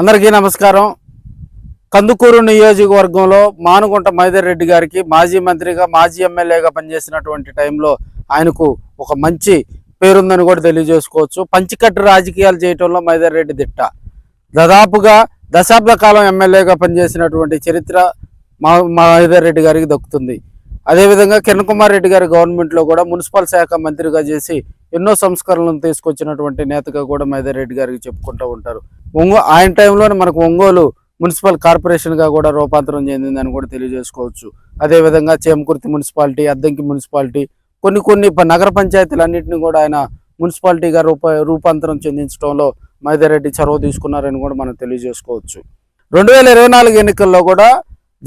అందరికీ నమస్కారం. కందుకూరు నియోజకవర్గంలో మానుగుంట మైదర్ రెడ్డి గారికి మాజీ మంత్రిగా మాజీ ఎమ్మెల్యేగా పనిచేసినటువంటి టైంలో ఆయనకు ఒక మంచి పేరుందని కూడా తెలియజేసుకోవచ్చు. పంచికట్టు రాజకీయాలు చేయటంలో మైదర్ రెడ్డి దిట్ట. దాదాపుగా దశాబ్ద కాలం ఎమ్మెల్యేగా పనిచేసినటువంటి చరిత్ర మా మైదర్ రెడ్డి గారికి దక్కుతుంది. అదేవిధంగా కిరణ్ కుమార్ రెడ్డి గారి గవర్నమెంట్లో కూడా మున్సిపల్ శాఖ మంత్రిగా చేసి ఎన్నో సంస్కరణలను తీసుకొచ్చినటువంటి నేతగా కూడా మైదర్ రెడ్డి గారికి చెప్పుకుంటూ ఉంటారు. ఒంగో ఆయన టైంలోనే మనకు ఒంగోలు మున్సిపల్ కార్పొరేషన్గా కూడా రూపాంతరం చెందిందని కూడా తెలియజేసుకోవచ్చు. అదేవిధంగా చేమకుర్తి మున్సిపాలిటీ అద్దంకి మున్సిపాలిటీ కొన్ని కొన్ని నగర పంచాయతీలన్నింటినీ కూడా ఆయన మున్సిపాలిటీగా రూప రూపాంతరం చెందించడంలో మైదారెడ్డి చొరవ తీసుకున్నారని కూడా మనం తెలియజేసుకోవచ్చు. రెండు వేల ఇరవై నాలుగు ఎన్నికల్లో కూడా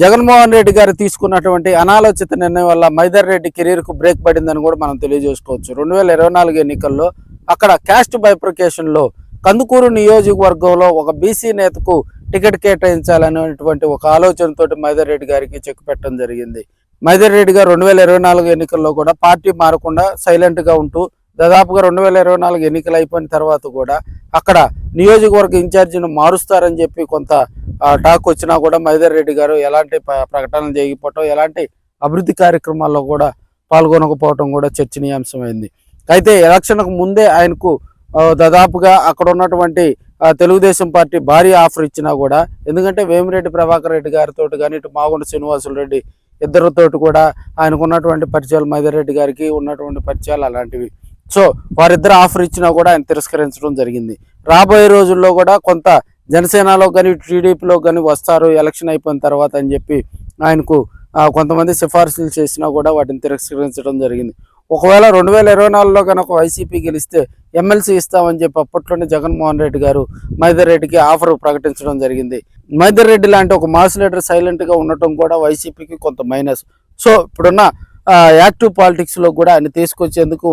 జగన్మోహన్ రెడ్డి గారు తీసుకున్నటువంటి అనాలోచిత నిర్ణయం వల్ల మైదర్ రెడ్డి కెరీర్కు బ్రేక్ పడిందని కూడా మనం తెలియజేసుకోవచ్చు. రెండు వేల ఇరవై నాలుగు ఎన్నికల్లో అక్కడ క్యాస్ట్ బైప్రికేషన్లో కందుకూరు నియోజకవర్గంలో ఒక బీసీ నేతకు టికెట్ కేటాయించాలనేటువంటి ఒక ఆలోచనతోటి మైదర్ రెడ్డి గారికి చెక్ పెట్టడం జరిగింది. మైదర్ రెడ్డి గారు రెండు వేల ఇరవై నాలుగు ఎన్నికల్లో కూడా పార్టీ మారకుండా సైలెంట్గా ఉంటూ దాదాపుగా రెండు వేల ఇరవై నాలుగు ఎన్నికలు అయిపోయిన తర్వాత కూడా అక్కడ నియోజకవర్గ ఇన్ఛార్జిని మారుస్తారని చెప్పి కొంత టాక్ వచ్చినా కూడా మైదర్ రెడ్డి గారు ఎలాంటి ప్రకటనలు చేయకపోవటం ఎలాంటి అభివృద్ధి కార్యక్రమాల్లో కూడా పాల్గొనకపోవటం కూడా చర్చనీయాంశమైంది. అయితే ఎలక్షన్కు ముందే ఆయనకు దాదాపుగా అక్కడ ఉన్నటువంటి తెలుగుదేశం పార్టీ భారీ ఆఫర్ ఇచ్చినా కూడా ఎందుకంటే వేమిరెడ్డి ప్రభాకర్ రెడ్డి గారితో కానీ ఇటు మాగుండ శ్రీనివాసులు రెడ్డి ఇద్దరితోటి కూడా ఆయనకు ఉన్నటువంటి పరిచయాలు మైదారెడ్డి గారికి ఉన్నటువంటి పరిచయాలు అలాంటివి. సో వారిద్దరు ఆఫర్ ఇచ్చినా కూడా ఆయన తిరస్కరించడం జరిగింది. రాబోయే రోజుల్లో కూడా కొంత జనసేనలో కానీ టీడీపీలో కానీ వస్తారు ఎలక్షన్ అయిపోయిన తర్వాత అని చెప్పి ఆయనకు కొంతమంది సిఫార్సులు చేసినా కూడా వాటిని తిరస్కరించడం జరిగింది. ఒకవేళ రెండు వేల ఇరవై నాలుగులో కనుక వైసీపీ గెలిస్తే ఎమ్మెల్సీ ఇస్తామని చెప్పి అప్పట్లోనే జగన్మోహన్ రెడ్డి గారు మైదర్ రెడ్డికి ఆఫర్ ప్రకటించడం జరిగింది. మైదర్ రెడ్డి లాంటి ఒక మాస్ లీడర్ సైలెంట్గా ఉండటం కూడా వైసీపీకి కొంత మైనస్ సో ఇప్పుడున్న యాక్టివ్ పాలిటిక్స్లో కూడా ఆయన తీసుకొచ్చేందుకు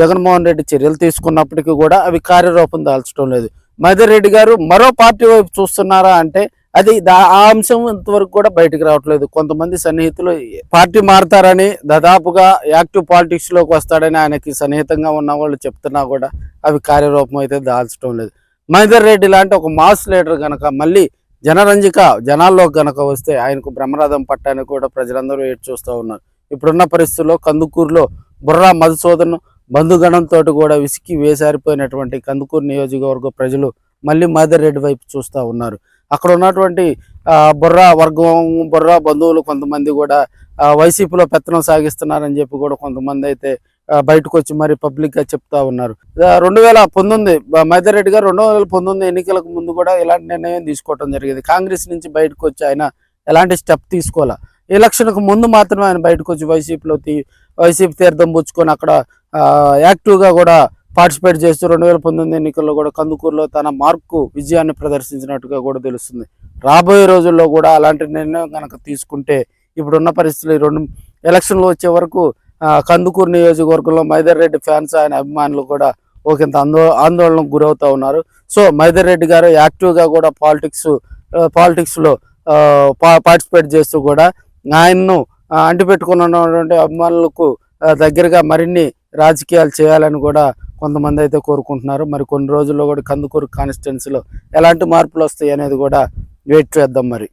జగన్మోహన్ రెడ్డి చర్యలు తీసుకున్నప్పటికీ కూడా అవి కార్యరూపం దాల్చడం లేదు. మైదర్ రెడ్డి గారు మరో పార్టీ వైపు చూస్తున్నారా అంటే అది దా- ఆ అంశం ఇంతవరకు కూడా బయటకు రావట్లేదు. కొంతమంది సన్నిహితులు పార్టీ మారతారని దాదాపుగా యాక్టివ్ పాలిటిక్స్లోకి వస్తాడని ఆయనకి సన్నిహితంగా ఉన్న వాళ్ళు చెప్తున్నా కూడా అవి కార్యరూపం అయితే దాల్చడం లేదు. మైదర్ రెడ్డి లాంటి ఒక మాస్ లీడర్ గనక మళ్ళీ జనరంజిక జనాల్లోకి గనక వస్తే ఆయనకు బ్రహ్మరథం పట్టానికి కూడా ప్రజలందరూ ఏడు చూస్తూ ఉన్నారు. ఇప్పుడున్న పరిస్థితుల్లో కందుకూరులో బుర్రా మధుసూదన్ బంధుగణంతో కూడా విసికి వేసారిపోయినటువంటి కందుకూరు నియోజకవర్గ ప్రజలు మళ్ళీ మాదర్ రెడ్డి వైపు చూస్తూ ఉన్నారు. అక్కడ ఉన్నటువంటి బుర్రా వర్గం బుర్రా బంధువులు కొంతమంది కూడా వైసీపీలో పెత్తనం సాగిస్తున్నారని చెప్పి కూడా కొంతమంది అయితే బయటకు వచ్చి మరి పబ్లిక్గా చెప్తా ఉన్నారు. రెండు వేల పంతొమ్మిది మైదర్ రెడ్డి గారు రెండు వేల పంతొమ్మిది ఎన్నికలకు ముందు కూడా ఇలాంటి నిర్ణయం తీసుకోవడం జరిగింది. కాంగ్రెస్ నుంచి బయటకు వచ్చి ఆయన ఎలాంటి స్టెప్ తీసుకోవాలా? ఎలక్షన్కు ముందు మాత్రమే ఆయన బయటకు వచ్చి వైసీపీలో తీ వైసీపీ తీర్థం పుచ్చుకొని అక్కడ యాక్టివ్గా కూడా పార్టిసిపేట్ చేస్తూ రెండు వేల పంతొమ్మిది ఎన్నికల్లో కూడా కందుకూరులో తన మార్కు విజయాన్ని ప్రదర్శించినట్టుగా కూడా తెలుస్తుంది. రాబోయే రోజుల్లో కూడా అలాంటి నిర్ణయం కనుక తీసుకుంటే ఇప్పుడున్న పరిస్థితులు రెండు ఎలక్షన్లు వచ్చే వరకు కందుకూరు నియోజకవర్గంలో మైదర్ రెడ్డి ఫ్యాన్స్ ఆయన అభిమానులు కూడా ఒకంత ఆందో ఆందోళనకు గురవుతూ ఉన్నారు. సో మైదర్ రెడ్డి గారు యాక్టివ్గా కూడా పాలిటిక్స్ పాలిటిక్స్లో పార్టిసిపేట్ చేస్తూ కూడా ఆయన్ను అంటిపెట్టుకున్నటువంటి అభిమానులకు దగ్గరగా మరిన్ని రాజకీయాలు చేయాలని కూడా కొంతమంది అయితే కోరుకుంటున్నారు. మరి కొన్ని రోజుల్లో కూడా కందుకూరు కాన్స్టిట్యున్సీలో ఎలాంటి మార్పులు వస్తాయి అనేది కూడా వెయిట్ చేద్దాం మరి.